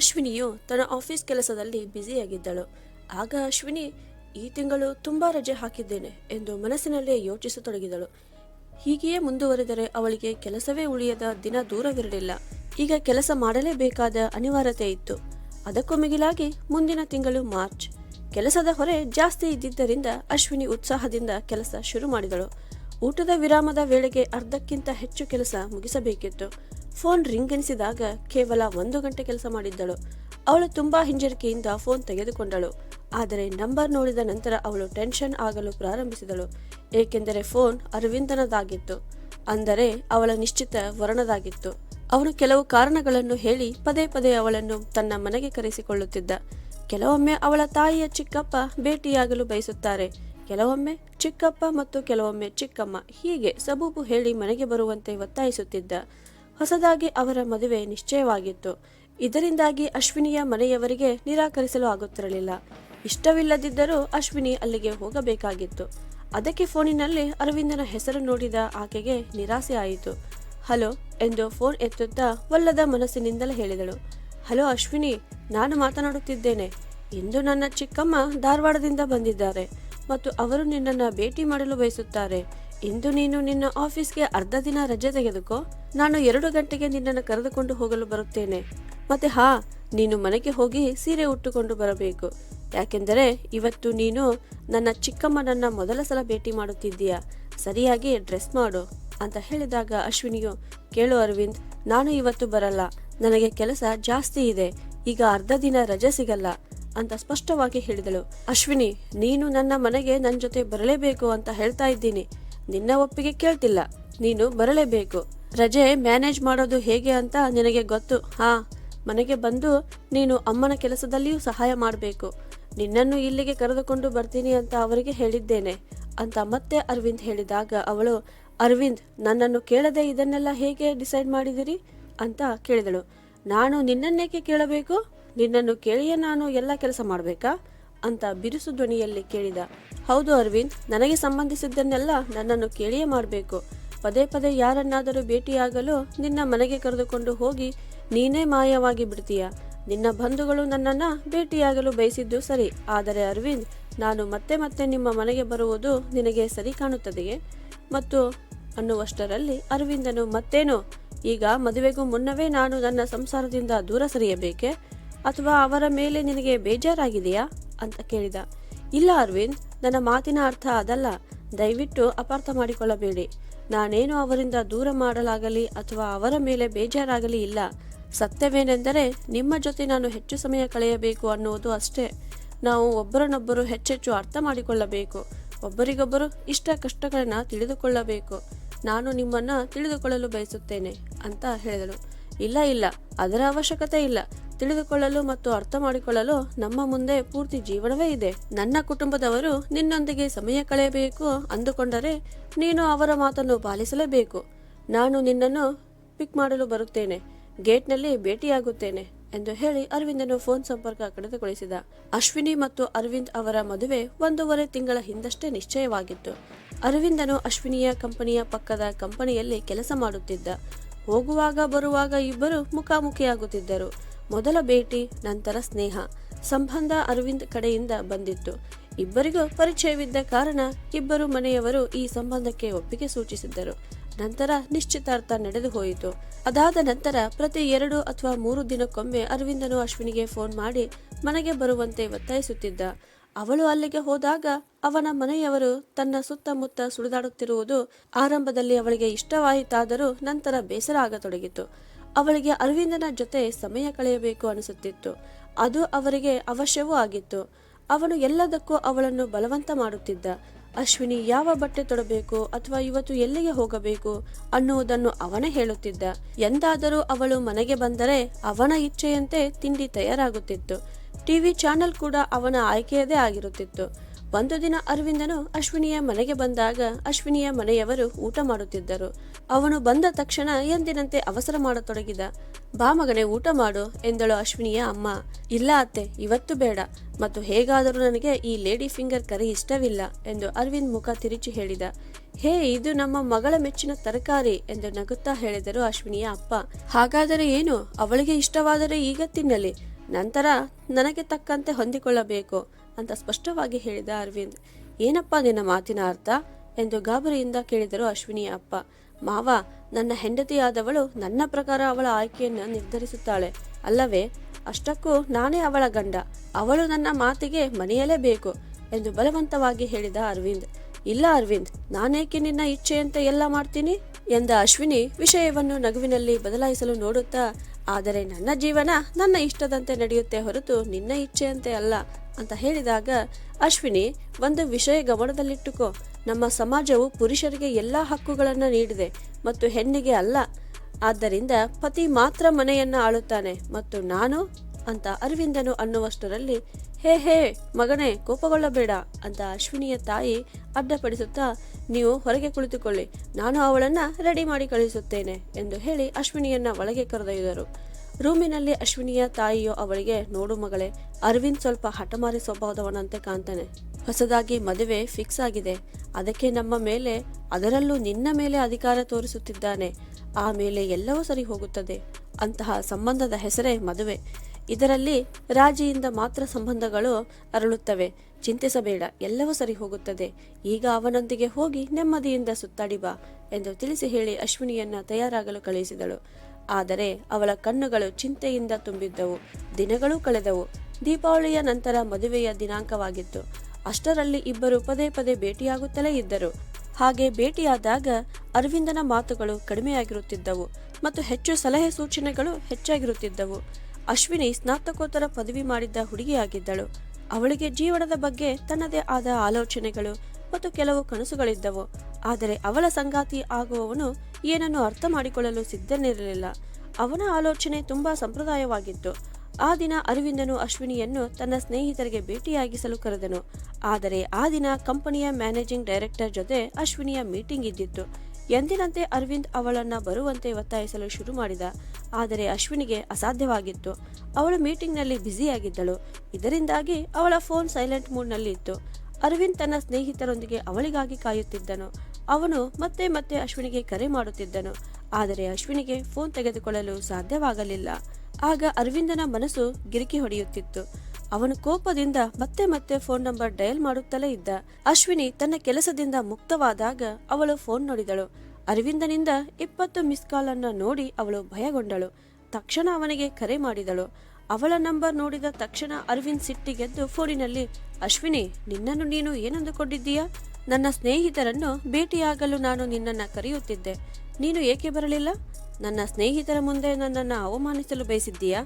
ಅಶ್ವಿನಿಯು ತನ್ನ ಆಫೀಸ್ ಕೆಲಸದಲ್ಲಿ ಬ್ಯುಸಿಯಾಗಿದ್ದಳು. ಆಗ ಅಶ್ವಿನಿ, ಈ ತಿಂಗಳು ತುಂಬಾ ರಜೆ ಹಾಕಿದ್ದೇನೆ ಎಂದು ಮನಸ್ಸಿನಲ್ಲೇ ಯೋಚಿಸತೊಡಗಿದಳು. ಹೀಗೆಯೇ ಮುಂದುವರೆದರೆ ಅವಳಿಗೆ ಕೆಲಸವೇ ಉಳಿಯದ ದಿನ ದೂರವಿರಲಿಲ್ಲ. ಈಗ ಕೆಲಸ ಮಾಡಲೇಬೇಕಾದ ಅನಿವಾರ್ಯತೆ ಇತ್ತು. ಅದಕ್ಕೂ ಮಿಗಿಲಾಗಿ ಮುಂದಿನ ತಿಂಗಳು ಮಾರ್ಚ್. ಕೆಲಸದ ಹೊರೆ ಜಾಸ್ತಿ ಇದ್ದಿದ್ದರಿಂದ ಅಶ್ವಿನಿ ಉತ್ಸಾಹದಿಂದ ಕೆಲಸ ಶುರು ಮಾಡಿದಳು. ಊಟದ ವಿರಾಮದ ವೇಳೆಗೆ ಅರ್ಧಕ್ಕಿಂತ ಹೆಚ್ಚು ಕೆಲಸ ಮುಗಿಸಬೇಕಿತ್ತು. ಫೋನ್ ರಿಂಗ್ ಎನಿಸಿದಾಗ ಕೇವಲ ಒಂದು ಗಂಟೆ ಕೆಲಸ ಮಾಡಿದ್ದಳು. ಅವಳು ತುಂಬಾ ಹಿಂಜರಿಕೆಯಿಂದ ಫೋನ್ ತೆಗೆದುಕೊಂಡಳು. ಆದರೆ ನಂಬರ್ ನೋಡಿದ ನಂತರ ಅವಳು ಟೆನ್ಷನ್ ಆಗಲು ಪ್ರಾರಂಭಿಸಿದಳು. ಏಕೆಂದರೆ ಫೋನ್ ಅರವಿಂದನದಾಗಿತ್ತು. ಅಂದರೆ ಅವಳ ನಿಶ್ಚಿತ ವರ್ಣದಾಗಿತ್ತು. ಅವನು ಕೆಲವು ಕಾರಣಗಳನ್ನು ಹೇಳಿ ಪದೇ ಪದೇ ಅವಳನ್ನು ತನ್ನ ಮನೆಗೆ ಕರೆಸಿಕೊಳ್ಳುತ್ತಿದ್ದ. ಕೆಲವೊಮ್ಮೆ ಅವಳ ತಾಯಿಯ ಚಿಕ್ಕಪ್ಪ ಭೇಟಿಯಾಗಲು ಬಯಸುತ್ತಾರೆ. ಕೆಲವೊಮ್ಮೆ ಚಿಕ್ಕಪ್ಪ ಮತ್ತು ಕೆಲವೊಮ್ಮೆ ಚಿಕ್ಕಮ್ಮ ಹೀಗೆ ಸಬೂಬು ಹೇಳಿ ಮನೆಗೆ ಬರುವಂತೆ ಒತ್ತಾಯಿಸುತ್ತಿದ್ದ. ಹೊಸದಾಗಿ ಅವರ ಮದುವೆ ನಿಶ್ಚಯವಾಗಿತ್ತು. ಇದರಿಂದಾಗಿ ಅಶ್ವಿನಿಯ ಮನೆಯವರಿಗೆ ನಿರಾಕರಿಸಲು ಆಗುತ್ತಿರಲಿಲ್ಲ. ಇಷ್ಟವಿಲ್ಲದಿದ್ದರೂ ಅಶ್ವಿನಿ ಅಲ್ಲಿಗೆ ಹೋಗಬೇಕಾಗಿತ್ತು. ಅದಕ್ಕೆ ಫೋನಿನಲ್ಲಿ ಅರವಿಂದನ ಹೆಸರು ನೋಡಿದ ಆಕೆಗೆ ನಿರಾಸೆ ಆಯಿತು. ಹಲೋ ಎಂದು ಫೋನ್ ಎತ್ತುತ್ತಾ ಒಲ್ಲದ ಮನಸ್ಸಿನಿಂದಲೇ ಹೇಳಿದಳು. ಹಲೋ ಅಶ್ವಿನಿ, ನಾನು ಮಾತನಾಡುತ್ತಿದ್ದೇನೆ. ಇಂದು ನನ್ನ ಚಿಕ್ಕಮ್ಮ ಧಾರವಾಡದಿಂದ ಬಂದಿದ್ದಾರೆ ಮತ್ತು ಅವರು ನಿನ್ನನ್ನು ಭೇಟಿ ಮಾಡಲು ಬಯಸುತ್ತಾರೆ. ಇಂದು ನೀನು ನಿನ್ನ ಆಫೀಸ್ಗೆ ಅರ್ಧ ದಿನ ರಜೆ ತೆಗೆದುಕೋ. ನಾನು ಎರಡು ಗಂಟೆಗೆ ನಿನ್ನನ್ನು ಕರೆದುಕೊಂಡು ಹೋಗಲು ಬರುತ್ತೇನೆ. ಮತ್ತೆ ಹಾ, ನೀನು ಮನೆಗೆ ಹೋಗಿ ಸೀರೆ ಉಟ್ಟುಕೊಂಡು ಬರಬೇಕು. ಯಾಕೆಂದರೆ ಇವತ್ತು ನೀನು ನನ್ನ ಚಿಕ್ಕಮ್ಮನನ್ನ ಮೊದಲ ಸಲ ಭೇಟಿ ಮಾಡುತ್ತಿದ್ದೀಯ. ಸರಿಯಾಗಿ ಡ್ರೆಸ್ ಮಾಡು ಅಂತ ಹೇಳಿದಾಗ ಅಶ್ವಿನಿಯು, ಕೇಳು ಅರವಿಂದ್, ನಾನು ಇವತ್ತು ಬರಲ್ಲ. ನನಗೆ ಕೆಲಸ ಜಾಸ್ತಿ ಇದೆ. ಈಗ ಅರ್ಧ ದಿನ ರಜೆ ಸಿಗಲ್ಲ ಅಂತ ಸ್ಪಷ್ಟವಾಗಿ ಹೇಳಿದಳು. ಅಶ್ವಿನಿ, ನೀನು ನನ್ನ ಮನೆಗೆ ನನ್ನ ಜೊತೆ ಬರಲೇಬೇಕು ಅಂತ ಹೇಳ್ತಾ ಇದ್ದೀನಿ. ನಿನ್ನ ಒಪ್ಪಿಗೆ ಕೇಳ್ತಿಲ್ಲ. ನೀನು ಬರಲೇಬೇಕು ರಜೆ ಮ್ಯಾನೇಜ್ ಮಾಡೋದು ಹೇಗೆ ಅಂತ ನಿನಗೆ ಗೊತ್ತು. ಹಾ, ಮನೆಗೆ ಬಂದು ನೀನು ಅಮ್ಮನ ಕೆಲಸದಲ್ಲಿಯೂ ಸಹಾಯ ಮಾಡಬೇಕು. ನಿನ್ನನ್ನು ಇಲ್ಲಿಗೆ ಕರೆದುಕೊಂಡು ಬರ್ತೀನಿ ಅಂತ ಅವರಿಗೆ ಹೇಳಿದ್ದೇನೆ ಅಂತ ಮತ್ತೆ ಅರವಿಂದ್ ಹೇಳಿದಾಗ ಅವಳು, ಅರವಿಂದ್, ನನ್ನನ್ನು ಕೇಳದೆ ಇದನ್ನೆಲ್ಲ ಹೇಗೆ ಡಿಸೈಡ್ ಮಾಡಿದಿರಿ? ಅಂತ ಕೇಳಿದಳು. ನಾನು ನಿನ್ನನ್ನೇಕೆ ಕೇಳಬೇಕು? ನಿನ್ನನ್ನು ಕೇಳಿಯೇ ನಾನು ಎಲ್ಲ ಕೆಲಸ ಮಾಡಬೇಕಾ? ಅಂತ ಬಿರುಸು ಧ್ವನಿಯಲ್ಲಿ ಕೇಳಿದ, ಹೌದು ಅರವಿಂದ್, ನನಗೆ ಸಂಬಂಧಿಸಿದ್ದನ್ನೆಲ್ಲ ನನ್ನನ್ನು ಕೇಳಿಯೇ ಮಾಡಬೇಕು. ಪದೇ ಪದೇ ಯಾರನ್ನಾದರೂ ಭೇಟಿಯಾಗಲು ನಿನ್ನ ಮನೆಗೆ ಕರೆದುಕೊಂಡು ಹೋಗಿ ನೀನೇ ಮಾಯವಾಗಿ ಬಿಡ್ತೀಯ. ನಿನ್ನ ಬಂಧುಗಳು ನನ್ನನ್ನು ಭೇಟಿಯಾಗಲು ಬಯಸಿದ್ದು ಸರಿ. ಆದರೆ ಅರವಿಂದ್, ನಾನು ಮತ್ತೆ ಮತ್ತೆ ನಿಮ್ಮ ಮನೆಗೆ ಬರುವುದು ನಿನಗೆ ಸರಿ ಕಾಣುತ್ತದೆಯೇ? ಮತ್ತು ಅನ್ನುವಷ್ಟರಲ್ಲಿ ಅರವಿಂದನು, ಮತ್ತೇನು? ಈಗ ಮದುವೆಗೂ ಮುನ್ನವೇ ನಾನು ನನ್ನ ಸಂಸಾರದಿಂದ ದೂರ ಸರಿಯಬೇಕೆ? ಅಥವಾ ಅವರ ಮೇಲೆ ನಿನಗೆ ಬೇಜಾರಾಗಿದೆಯಾ? ಅಂತ ಕೇಳಿದ. ಇಲ್ಲ ಅರವಿಂದ್, ನನ್ನ ಮಾತಿನ ಅರ್ಥ ಅದಲ್ಲ. ದಯವಿಟ್ಟು ಅಪಾರ್ಥ ಮಾಡಿಕೊಳ್ಳಬೇಡಿ. ನಾನೇನು ಅವರಿಂದ ದೂರ ಮಾಡಲಾಗಲಿ ಅಥವಾ ಅವರ ಮೇಲೆ ಬೇಜಾರಾಗಲಿ ಇಲ್ಲ. ಸತ್ಯವೇನೆಂದರೆ ನಿಮ್ಮ ಜೊತೆ ನಾನು ಹೆಚ್ಚು ಸಮಯ ಕಳೆಯಬೇಕು ಅನ್ನುವುದು ಅಷ್ಟೇ. ನಾವು ಒಬ್ಬರನ್ನೊಬ್ಬರು ಹೆಚ್ಚೆಚ್ಚು ಅರ್ಥ ಮಾಡಿಕೊಳ್ಳಬೇಕು. ಒಬ್ಬರಿಗೊಬ್ಬರು ಇಷ್ಟ ಕಷ್ಟಗಳನ್ನು ತಿಳಿದುಕೊಳ್ಳಬೇಕು. ನಾನು ನಿಮ್ಮನ್ನ ತಿಳಿದುಕೊಳ್ಳಲು ಬಯಸುತ್ತೇನೆ, ಅಂತ ಹೇಳಿದಳು. ಇಲ್ಲ ಇಲ್ಲ. ಅದರ ಅವಶ್ಯಕತೆ ಇಲ್ಲ. ತಿಳಿದುಕೊಳ್ಳಲು ಮತ್ತು ಅರ್ಥ ಮಾಡಿಕೊಳ್ಳಲು ನಮ್ಮ ಮುಂದೆ ಪೂರ್ತಿ ಜೀವನವೇ ಇದೆ. ನನ್ನ ಕುಟುಂಬದವರು ನಿನ್ನೊಂದಿಗೆ ಸಮಯ ಕಳೆಯಬೇಕು ಅಂದುಕೊಂಡರೆ ನೀನು ಅವರ ಮಾತನ್ನು ಪಾಲಿಸಲೇಬೇಕು. ನಾನು ನಿನ್ನನ್ನು ಪಿಕ್ ಮಾಡಲು ಬರುತ್ತೇನೆ. ಗೇಟ್ನಲ್ಲಿ ಭೇಟಿಯಾಗುತ್ತೇನೆ ಎಂದು ಹೇಳಿ ಅರವಿಂದನು ಫೋನ್ ಸಂಪರ್ಕ ಕಡಿತಗೊಳಿಸಿದ. ಅಶ್ವಿನಿ ಮತ್ತು ಅರವಿಂದ್ ಅವರ ಮದುವೆ ಒಂದೂವರೆ ತಿಂಗಳ ಹಿಂದಷ್ಟೇ ನಿಶ್ಚಯವಾಗಿತ್ತು. ಅರವಿಂದನು ಅಶ್ವಿನಿಯ ಕಂಪನಿಯ ಪಕ್ಕದ ಕಂಪನಿಯಲ್ಲಿ ಕೆಲಸ ಮಾಡುತ್ತಿದ್ದ. ಹೋಗುವಾಗ ಬರುವಾಗ ಇಬ್ಬರು ಮುಖಾಮುಖಿಯಾಗುತ್ತಿದ್ದರು. ಮೊದಲ ಭೇಟಿ, ನಂತರ ಸ್ನೇಹ. ಸಂಬಂಧ ಅರವಿಂದ್ ಕಡೆಯಿಂದ ಬಂದಿತ್ತು. ಇಬ್ಬರಿಗೂ ಪರಿಚಯವಿದ್ದ ಕಾರಣ ಇಬ್ಬರು ಮನೆಯವರು ಈ ಸಂಬಂಧಕ್ಕೆ ಒಪ್ಪಿಗೆ ಸೂಚಿಸಿದ್ದರು. ನಂತರ ನಿಶ್ಚಿತಾರ್ಥ ನಡೆದು ಹೋಯಿತು ಅದಾದ ನಂತರ ಪ್ರತಿ ಎರಡು ಅಥವಾ ಮೂರು ದಿನಕ್ಕೊಮ್ಮೆ ಅರವಿಂದನು ಅಶ್ವಿನಿಗೆ ಫೋನ್ ಮಾಡಿ ಮನೆಗೆ ಬರುವಂತೆ ಒತ್ತಾಯಿಸುತ್ತಿದ್ದ. ಅವಳು ಅಲ್ಲಿಗೆ ಹೋದಾಗ ಅವನ ಮನೆಯವರು ತನ್ನ ಸುತ್ತಮುತ್ತ ಸುಳಿದಾಡುತ್ತಿರುವುದು ಆರಂಭದಲ್ಲಿ ಅವಳಿಗೆ ಇಷ್ಟವಾಯಿತಾದರೂ ನಂತರ ಬೇಸರ ಆಗತೊಡಗಿತು. ಅವಳಿಗೆ ಅರವಿಂದನ ಜೊತೆ ಸಮಯ ಕಳೆಯಬೇಕು ಅನಿಸುತ್ತಿತ್ತು. ಅದು ಅವರಿಗೆ ಅವಶ್ಯವೂ ಆಗಿತ್ತು. ಅವನು ಎಲ್ಲದಕ್ಕೂ ಅವಳನ್ನು ಬಲವಂತ ಮಾಡುತ್ತಿದ್ದ. ಅಶ್ವಿನಿ ಯಾವ ಬಟ್ಟೆ ತೊಡಬೇಕು ಅಥವಾ ಇವತ್ತು ಎಲ್ಲಿಗೆ ಹೋಗಬೇಕು ಅನ್ನುವುದನ್ನು ಅವನೇ ಹೇಳುತ್ತಿದ್ದ. ಎಂದಾದರೂ ಅವಳು ಮನೆಗೆ ಬಂದರೆ ಅವನ ಇಚ್ಛೆಯಂತೆ ತಿಂಡಿ ತಯಾರಾಗುತ್ತಿತ್ತು. ಟಿವಿ ಚಾನೆಲ್ ಕೂಡ ಅವನ ಆಯ್ಕೆಯದೇ ಆಗಿರುತ್ತಿತ್ತು. ಒಂದು ದಿನ ಅರವಿಂದನು ಅಶ್ವಿನಿಯ ಮನೆಗೆ ಬಂದಾಗ ಅಶ್ವಿನಿಯ ಮನೆಯವರು ಊಟ ಮಾಡುತ್ತಿದ್ದರು. ಅವನು ಬಂದ ತಕ್ಷಣ ಎಂದಿನಂತೆ ಅವಸರ ಮಾಡತೊಡಗಿದ. ಬಾ ಮಗನೇ, ಊಟ ಮಾಡು ಎಂದಳು ಅಶ್ವಿನಿಯ ಅಮ್ಮ. ಇಲ್ಲ ಅತ್ತೆ, ಇವತ್ತು ಬೇಡ. ಮತ್ತು ಹೇಗಾದರೂ ನನಗೆ ಈ ಲೇಡಿ ಫಿಂಗರ್ ಕರಿ ಇಷ್ಟವಿಲ್ಲ ಎಂದು ಅರವಿಂದ್ ಮುಖ ತಿರುಚಿ ಹೇಳಿದ. ಹೇ, ಇದು ನಮ್ಮ ಮಗಳ ಮೆಚ್ಚಿನ ತರಕಾರಿ ಎಂದು ನಗುತ್ತಾ ಹೇಳಿದರು ಅಶ್ವಿನಿಯ ಅಪ್ಪ. ಹಾಗಾದರೆ ಏನು? ಅವಳಿಗೆ ಇಷ್ಟವಾದರೆ ಈಗ ತಿನ್ನಲಿ. ನಂತರ ನನಗೆ ತಕ್ಕಂತೆ ಹೊಂದಿಕೊಳ್ಳಬೇಕು. ಅಂತ ಸ್ಪಷ್ಟವಾಗಿ ಹೇಳಿದ ಅರವಿಂದ್. ಏನಪ್ಪ ನಿನ್ನ ಮಾತಿನ ಅರ್ಥ? ಎಂದು ಗಾಬರಿಯಿಂದ ಕೇಳಿದರು ಅಶ್ವಿನಿಯ ಅಪ್ಪ. ಮಾವ, ನನ್ನ ಹೆಂಡತಿಯಾದವಳು ನನ್ನ ಪ್ರಕಾರ ಅವಳ ಆಯ್ಕೆಯನ್ನು ನಿರ್ಧರಿಸುತ್ತಾಳೆ. ಅಲ್ಲವೇ, ಅಷ್ಟಕ್ಕೂ ನಾನೇ ಅವಳ ಗಂಡ. ಅವಳು ನನ್ನ ಮಾತಿಗೆ ಮನೆಯಲೇಬೇಕು ಎಂದು ಬಲವಂತವಾಗಿ ಹೇಳಿದ ಅರವಿಂದ್. ಇಲ್ಲ ಅರವಿಂದ್, ನಾನೇಕೆ ನಿನ್ನ ಇಚ್ಛೆಯಂತೆ ಎಲ್ಲ ಮಾಡ್ತೀನಿ? ಎಂದ ಅಶ್ವಿನಿ ವಿಷಯವನ್ನು ನಗುವಿನಲ್ಲಿ ಬದಲಾಯಿಸಲು ನೋಡುತ್ತಾ, ಆದರೆ ನನ್ನ ಜೀವನ ನನ್ನ ಇಷ್ಟದಂತೆ ನಡೆಯುತ್ತೆ ಹೊರತು ನಿನ್ನ ಇಚ್ಛೆಯಂತೆ ಅಲ್ಲ. ಅಂತ ಹೇಳಿದಾಗ, ಅಶ್ವಿನಿ, ಒಂದು ವಿಷಯ ಗಮನದಲ್ಲಿಟ್ಟುಕೋ. ನಮ್ಮ ಸಮಾಜವು ಪುರುಷರಿಗೆ ಎಲ್ಲಾ ಹಕ್ಕುಗಳನ್ನು ನೀಡಿದೆ ಮತ್ತು ಹೆಣ್ಣಿಗೆ ಅಲ್ಲ. ಆದ್ದರಿಂದ ಪತಿ ಮಾತ್ರ ಮನೆಯನ್ನ ಆಳುತ್ತಾನೆ ಮತ್ತು ನಾನು ಅಂತ ಅರವಿಂದನು ಅನ್ನುವಷ್ಟರಲ್ಲಿ, ಹೇ ಹೇ, ಮಗನೇ, ಕೋಪಗೊಳ್ಳಬೇಡ ಅಂತ ಅಶ್ವಿನಿಯ ತಾಯಿ ಅಡ್ಡಪಡಿಸುತ್ತಾ, ನೀವು ಹೊರಗೆ ಕುಳಿತುಕೊಳ್ಳಿ, ನಾನು ಅವಳನ್ನ ರೆಡಿ ಮಾಡಿ ಕಳಿಸುತ್ತೇನೆ ಎಂದು ಹೇಳಿ ಅಶ್ವಿನಿಯನ್ನ ಒಳಗೆ ಕರೆದೊಯ್ದರು. ರೂಮಿನಲ್ಲಿ ಅಶ್ವಿನಿಯ ತಾಯಿಯೋ ಅವಳಿಗೆ, ನೋಡು ಮಗಳೇ, ಅರವಿಂದ್ ಸ್ವಲ್ಪ ಹಠಮಾರಿ ಸ್ವಭಾವದವನಂತೆ ಕಾಣ್ತಾನೆ. ಹೊಸದಾಗಿ ಮದುವೆ ಫಿಕ್ಸ್ ಆಗಿದೆ. ಅದಕ್ಕೆ ನಮ್ಮ ಮೇಲೆ, ಅದರಲ್ಲೂ ನಿನ್ನ ಮೇಲೆ ಅಧಿಕಾರ ತೋರಿಸುತ್ತಿದ್ದಾನೆ. ಆಮೇಲೆ ಎಲ್ಲವೂ ಸರಿ ಹೋಗುತ್ತದೆ. ಅಂತಹ ಸಂಬಂಧದ ಹೆಸರೇ ಮದುವೆ. ಇದರಲ್ಲಿ ರಾಜಿಯಿಂದ ಮಾತ್ರ ಸಂಬಂಧಗಳು ಅರಳುತ್ತವೆ. ಚಿಂತಿಸಬೇಡ, ಎಲ್ಲವೂ ಸರಿ ಹೋಗುತ್ತದೆ. ಈಗ ಅವನೊಂದಿಗೆ ಹೋಗಿ ನೆಮ್ಮದಿಯಿಂದ ಸುತ್ತಾಡಿ ಬಾ ಎಂದು ತಿಳಿಸಿ ಹೇಳಿ ಅಶ್ವಿನಿಯನ್ನ ತಯಾರಾಗಲು ಕಳುಹಿಸಿದಳು. ಆದರೆ ಅವಳ ಕಣ್ಣುಗಳು ಚಿಂತೆಯಿಂದ ತುಂಬಿದ್ದವು. ದಿನಗಳು ಕಳೆದವು. ದೀಪಾವಳಿಯ ನಂತರ ಮದುವೆಯ ದಿನಾಂಕವಾಗಿತ್ತು. ಅಷ್ಟರಲ್ಲಿ ಇಬ್ಬರು ಪದೇ ಪದೇ ಭೇಟಿಯಾಗುತ್ತಲೇ ಇದ್ದರು. ಹಾಗೆ ಭೇಟಿಯಾದಾಗ ಅರವಿಂದನ ಮಾತುಗಳು ಕಡಿಮೆಯಾಗಿರುತ್ತಿದ್ದವು ಮತ್ತು ಹೆಚ್ಚು ಸಲಹೆ ಸೂಚನೆಗಳು ಹೆಚ್ಚಾಗಿರುತ್ತಿದ್ದವು. ಅಶ್ವಿನಿ ಸ್ನಾತಕೋತ್ತರ ಪದವಿ ಮಾಡಿದ್ದ ಹುಡುಗಿಯಾಗಿದ್ದಳು. ಅವಳಿಗೆ ಜೀವನದ ಬಗ್ಗೆ ತನ್ನದೇ ಆದ ಆಲೋಚನೆಗಳು ಮತ್ತು ಕೆಲವು ಕನಸುಗಳಿದ್ದವು. ಆದರೆ ಅವಳ ಸಂಗಾತಿ ಆಗುವವನು ಏನನ್ನು ಅರ್ಥ ಮಾಡಿಕೊಳ್ಳಲು ಸಿದ್ಧನಿರಲಿಲ್ಲ. ಅವನ ಆಲೋಚನೆ ತುಂಬಾ ಸಂಪ್ರದಾಯವಾಗಿತ್ತು. ಆ ದಿನ ಅರವಿಂದನು ಅಶ್ವಿನಿಯನ್ನು ತನ್ನ ಸ್ನೇಹಿತರಿಗೆ ಭೇಟಿಯಾಗಿಸಲು ಕರೆದನು. ಆದರೆ ಆ ದಿನ ಕಂಪನಿಯ ಮ್ಯಾನೇಜಿಂಗ್ ಡೈರೆಕ್ಟರ್ ಜೊತೆ ಅಶ್ವಿನಿಯ ಮೀಟಿಂಗ್ ಇದ್ದಿತ್ತು. ಎಂದಿನಂತೆ ಅರವಿಂದ್ ಅವಳನ್ನ ಬರುವಂತೆ ಒತ್ತಾಯಿಸಲು ಶುರು ಮಾಡಿದ. ಆದರೆ ಅಶ್ವಿನಿಗೆ ಅಸಾಧ್ಯವಾಗಿತ್ತು. ಅವಳು ಮೀಟಿಂಗ್ನಲ್ಲಿ ಬ್ಯುಸಿಯಾಗಿದ್ದಳು. ಇದರಿಂದಾಗಿ ಅವಳ ಫೋನ್ ಸೈಲೆಂಟ್ ಮೂಡ್ನಲ್ಲಿ ಇತ್ತು. ಅರವಿಂದ್ ತನ್ನ ಸ್ನೇಹಿತರೊಂದಿಗೆ ಅವಳಿಗಾಗಿ ಕಾಯುತ್ತಿದ್ದನು. ಅವನು ಮತ್ತೆ ಮತ್ತೆ ಅಶ್ವಿನಿಗೆ ಕರೆ ಮಾಡುತ್ತಿದ್ದನು. ಆದರೆ ಅಶ್ವಿನಿಗೆ ಫೋನ್ ತೆಗೆದುಕೊಳ್ಳಲು ಸಾಧ್ಯವಾಗಲಿಲ್ಲ. ಆಗ ಅರವಿಂದನ ಮನಸ್ಸು ಗಿರಿಕಿ ಹೊಡೆಯುತ್ತಿತ್ತು. ಅವನು ಕೋಪದಿಂದ ಮತ್ತೆ ಮತ್ತೆ ಫೋನ್ ನಂಬರ್ ಡಯಲ್ ಮಾಡುತ್ತಲೇ ಇದ್ದ. ಅಶ್ವಿನಿ ತನ್ನ ಕೆಲಸದಿಂದ ಮುಕ್ತವಾದಾಗ ಅವಳು ಫೋನ್ ನೋಡಿದಳು. ಅರವಿಂದನಿಂದ ಇಪ್ಪತ್ತು ಮಿಸ್ ಕಾಲ್ ಅನ್ನ ನೋಡಿ ಅವಳು ಭಯಗೊಂಡಳು. ತಕ್ಷಣ ಅವನಿಗೆ ಕರೆ ಮಾಡಿದಳು. ಅವಳ ನಂಬರ್ ನೋಡಿದ ತಕ್ಷಣ ಅರವಿಂದ್ ಸಿಟ್ಟಿಗೆದ್ದು ಫೋನಿನಲ್ಲಿ, ಅಶ್ವಿನಿ, ನಿನ್ನನ್ನು ನೀನು ಏನಂದುಕೊಂಡಿದ್ದೀಯಾ? ನನ್ನ ಸ್ನೇಹಿತರನ್ನು ಭೇಟಿಯಾಗಲು ನಾನು ನಿನ್ನನ್ನು ಕರೆಯುತ್ತಿದ್ದೆ. ನೀನು ಏಕೆ ಬರಲಿಲ್ಲ? ನನ್ನ ಸ್ನೇಹಿತರ ಮುಂದೆ ನನ್ನನ್ನು ಅವಮಾನಿಸಲು ಬಯಸಿದ್ದೀಯಾ?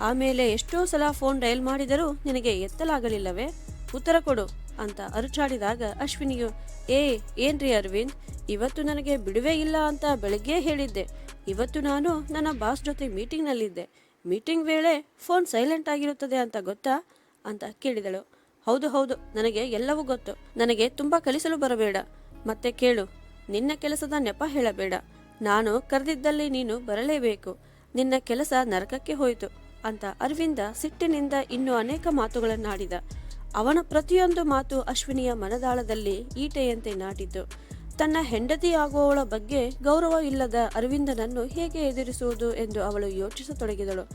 ಆಮೇಲೆ ಎಷ್ಟೋ ಸಲ ಫೋನ್ ಡಯಲ್ ಮಾಡಿದರೂ ನಿನಗೆ ಎತ್ತಲಾಗಲಿಲ್ಲವೇ? ಉತ್ತರ ಕೊಡು, ಅಂತ ಅರುಚಾಡಿದಾಗ ಅಶ್ವಿನಿಯು, ಏ, ಏನ್ರಿ ಅರವಿಂದ್, ಇವತ್ತು ನನಗೆ ಬಿಡುವೆ ಇಲ್ಲ ಅಂತ ಬೆಳಗ್ಗೆ ಹೇಳಿದ್ದೆ. ಇವತ್ತು ನಾನು ನನ್ನ ಬಾಸ್ ಜೊತೆ ಮೀಟಿಂಗ್ನಲ್ಲಿದ್ದೆ. ಮೀಟಿಂಗ್ ವೇಳೆ ಫೋನ್ ಸೈಲೆಂಟ್ ಆಗಿರುತ್ತದೆ ಅಂತ ಗೊತ್ತಾ? ಅಂತ ಕೇಳಿದಳು. ಹೌದು ಹೌದು. ನನಗೆ ಎಲ್ಲವೂ ಗೊತ್ತು. ನನಗೆ ತುಂಬಾ ಕಲಿಸಲು ಬರಬೇಡ. ಮತ್ತೆ ಕೇಳು, ನಿನ್ನ ಕೆಲಸದ ನೆಪ ಹೇಳಬೇಡ. ನಾನು ಕರೆದಿದ್ದಲ್ಲಿ ನೀನು ಬರಲೇಬೇಕು. ನಿನ್ನ ಕೆಲಸ ನರಕಕ್ಕೆ ಹೋಯಿತು ಅಂತ ಅರವಿಂದ ಸಿಟ್ಟಿನಿಂದ ಇನ್ನೂ ಅನೇಕ ಮಾತುಗಳನ್ನಾಡಿದ. ಅವನ ಪ್ರತಿಯೊಂದು ಮಾತು ಅಶ್ವಿನಿಯ ಮನದಾಳದಲ್ಲಿ ಈಟೆಯಂತೆ ನಾಟಿತು. ತನ್ನ ಹೆಂಡತಿ ಆಗುವವಳ ಬಗ್ಗೆ ಗೌರವ ಇಲ್ಲದ ಅರವಿಂದನನ್ನು ಹೇಗೆ ಎದುರಿಸುವುದು ಎಂದು ಅವಳು ಯೋಚಿಸತೊಡಗಿದಳು.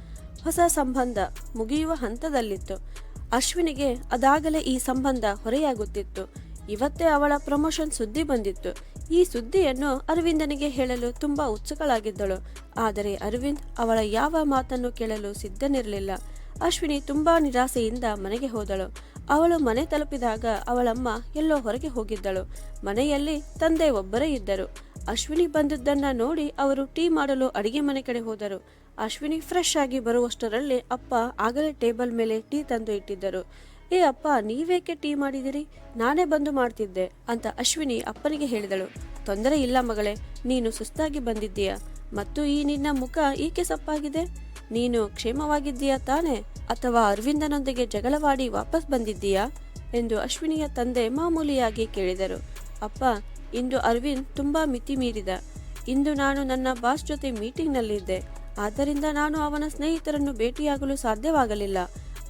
ಹೊಸ ಸಂಬಂಧ ಮುಗಿಯುವ ಹಂತದಲ್ಲಿತ್ತು. ಅಶ್ವಿನಿಗೆ ಅದಾಗಲೇ ಈ ಸಂಬಂಧ ಹೊರೆಯಾಗುತ್ತಿತ್ತು. ಇವತ್ತೇ ಅವಳ ಪ್ರಮೋಷನ್ ಸುದ್ದಿ ಬಂದಿತ್ತು. ಈ ಸುದ್ದಿಯನ್ನು ಅರವಿಂದನಿಗೆ ಹೇಳಲು ತುಂಬಾ ಉತ್ಸುಕಳಾಗಿದ್ದಳು. ಆದರೆ ಅರವಿಂದ್ ಅವಳ ಯಾವ ಮಾತನ್ನು ಕೇಳಲು ಸಿದ್ಧನಿರಲಿಲ್ಲ. ಅಶ್ವಿನಿ ತುಂಬಾ ನಿರಾಸೆಯಿಂದ ಮನೆಗೆ ಹೋದಳು. ಅವಳು ಮನೆ ತಲುಪಿದಾಗ ಅವಳಮ್ಮ ಎಲ್ಲೋ ಹೊರಗೆ ಹೋಗಿದ್ದಳು. ಮನೆಯಲ್ಲಿ ತಂದೆ ಒಬ್ಬರೇ ಇದ್ದರು. ಅಶ್ವಿನಿ ಬಂದದ್ದನ್ನ ನೋಡಿ ಅವರು ಟೀ ಮಾಡಲು ಅಡಿಗೆ ಮನೆ ಕಡೆ ಹೋದರು. ಅಶ್ವಿನಿ ಫ್ರೆಶ್ ಆಗಿ ಬರುವಷ್ಟರಲ್ಲಿ ಅಪ್ಪ ಆಗಲೇ ಟೇಬಲ್ ಮೇಲೆ ಟೀ ತಂದು ಇಟ್ಟಿದ್ದರು. ಏ ಅಪ್ಪ ನೀವೇಕೆ ಟೀ ಮಾಡಿದಿರಿ? ನಾನೇ ಬಂದು ಮಾಡ್ತಿದ್ದೆ ಅಂತ ಅಶ್ವಿನಿ ಅಪ್ಪನಿಗೆ ಹೇಳಿದಳು. ತೊಂದರೆ ಇಲ್ಲ ಮಗಳೇ, ನೀನು ಸುಸ್ತಾಗಿ ಬಂದಿದ್ದೀಯಾ? ಮತ್ತು ಈ ನಿನ್ನ ಮುಖ ಈಕೆ ಸಪ್ಪಾಗಿದೆ? ನೀನು ಕ್ಷೇಮವಾಗಿದ್ದೀಯಾ ತಾನೆ? ಅಥವಾ ಅರವಿಂದನೊಂದಿಗೆ ಜಗಳವಾಡಿ ವಾಪಸ್ ಬಂದಿದ್ದೀಯಾ? ಎಂದು ಅಶ್ವಿನಿಯ ತಂದೆ ಮಾಮೂಲಿಯಾಗಿ ಕೇಳಿದರು. ಅಪ್ಪ, ಇಂದು ಅರವಿಂದ್ ತುಂಬಾ ಮಿತಿ ಮೀರಿದ. ಇಂದು ನಾನು ನನ್ನ ಬಾಸ್ ಜೊತೆ ಮೀಟಿಂಗ್ನಲ್ಲಿದ್ದೆ. ಆದ್ದರಿಂದ ನಾನು ಅವನ ಸ್ನೇಹಿತರನ್ನು ಭೇಟಿಯಾಗಲು ಸಾಧ್ಯವಾಗಲಿಲ್ಲ.